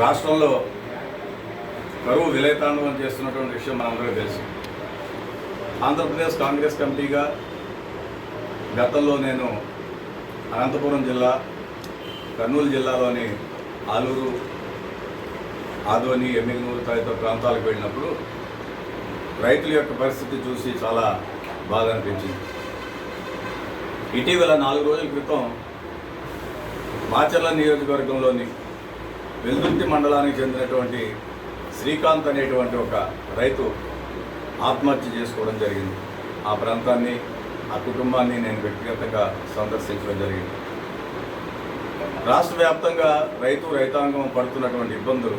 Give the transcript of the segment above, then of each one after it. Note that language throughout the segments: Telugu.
రాష్ట్రంలో కరువు విలయతాండవం చేస్తున్నటువంటి విషయం మనందరికీ తెలుసు. ఆంధ్రప్రదేశ్ కాంగ్రెస్ కమిటీగా గతంలో నేను అనంతపురం జిల్లా కర్నూలు జిల్లాలోని ఆలూరు ఆదోని ఎమ్మిగనూరు తదితర ప్రాంతాలకు వెళ్ళినప్పుడు రైతుల యొక్క పరిస్థితి చూసి చాలా బాధ అనిపించింది. ఇటీవల నాలుగు రోజుల క్రితం మాచర్ల నియోజకవర్గంలోని వెల్దుర్తి మండలానికి చెందినటువంటి శ్రీకాంత్ అనేటువంటి ఒక రైతు ఆత్మహత్య చేసుకోవడం జరిగింది. ఆ ప్రాంతాన్ని ఆ కుటుంబాన్ని నేను వ్యక్తిగతంగా సందర్శించడం జరిగింది. రాష్ట్ర వ్యాప్తంగా రైతు రైతాంగం పడుతున్నటువంటి ఇబ్బందులు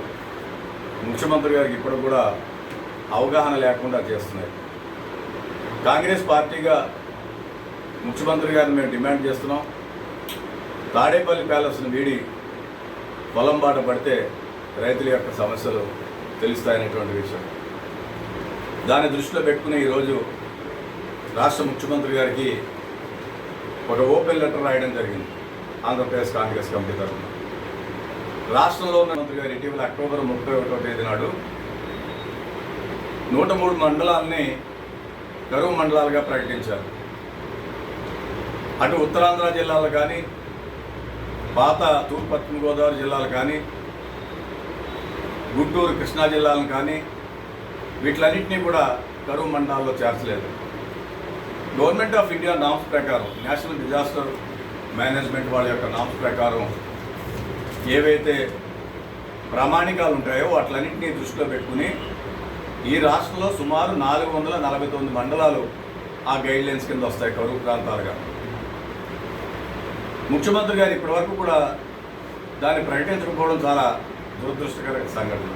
ముఖ్యమంత్రి గారికి ఇప్పుడు కూడా అవగాహన లేకుండా చేస్తున్నాయి. కాంగ్రెస్ పార్టీగా ముఖ్యమంత్రి గారిని మేము డిమాండ్ చేస్తున్నాం. తాడేపల్లి ప్యాలెస్ను వీడి పొలం బాట పడితే రైతుల యొక్క సమస్యలు తెలుస్తాయనేటువంటి విషయం. దాన్ని దృష్టిలో పెట్టుకుని ఈరోజు రాష్ట్ర ముఖ్యమంత్రి గారికి ఒక ఓపెన్ లెటర్ రాయడం జరిగింది. ఆంధ్రప్రదేశ్ కాంగ్రెస్ కమిటీ తరఫున. రాష్ట్రంలో ఉన్న మంత్రి గారు ఇటీవల అక్టోబర్ ముప్పై ఒకటో తేదీ నాడు నూట మూడు మండలాలని కరువు మండలాలుగా ప్రకటించారు. అటు ఉత్తరాంధ్ర జిల్లాలో కానీ పాత తూర్పు పశ్చిమ గోదావరి జిల్లాలు కానీ గుంటూరు కృష్ణా జిల్లాలను కానీ వీటిలన్నింటినీ కూడా కరువు మండలాల్లో చేర్చలేదు. గవర్నమెంట్ ఆఫ్ ఇండియా నామ్స్ ప్రకారం నేషనల్ డిజాస్టర్ మేనేజ్మెంట్ వాళ్ళ యొక్క నామ్స్ ప్రకారం ఏవైతే ప్రామాణికాలు ఉంటాయో వాటిలన్నింటినీ దృష్టిలో పెట్టుకుని ఈ రాష్ట్రంలో సుమారు నాలుగు వందల నలభై తొమ్మిది మండలాలు ఆ గైడ్లైన్స్ కింద వస్తాయి కరువు ప్రాంతాలుగా. ముఖ్యమంత్రి గారు ఇప్పటి వరకు కూడా దాన్ని ప్రకటించకపోవడం చాలా దురదృష్టకర సంఘటన.